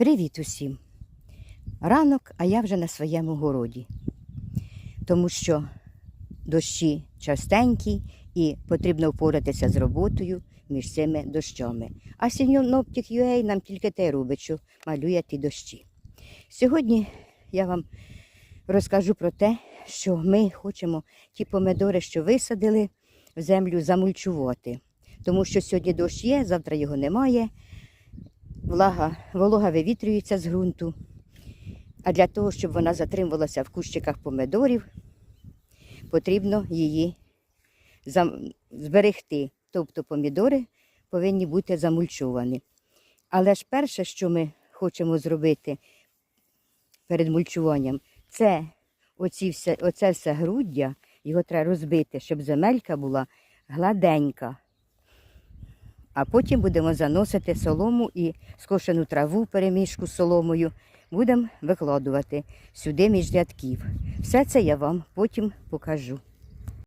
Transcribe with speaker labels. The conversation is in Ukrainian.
Speaker 1: Привіт усім! Ранок, а я вже на своєму городі, тому що дощі частенькі і потрібно впоратися з роботою між цими дощами. А синьоноптик UA нам тільки те робить, що малює ті дощі. Сьогодні я вам розкажу про те, що ми хочемо ті помидори, що висадили, в землю замульчувати. Тому що сьогодні дощ є, завтра його немає влага, волога вивітрюється з ґрунту. А для того, щоб вона затримувалася в кущиках помидорів, потрібно її зберегти. Тобто помідори повинні бути замульчовані. Але ж перше, що ми хочемо зробити перед мульчуванням, це оці все, оце все груддя, його треба розбити, щоб земелька була гладенька. А потім будемо заносити солому і скошену траву перемішку з соломою. Будемо викладувати сюди між рядків. Все це я вам потім покажу.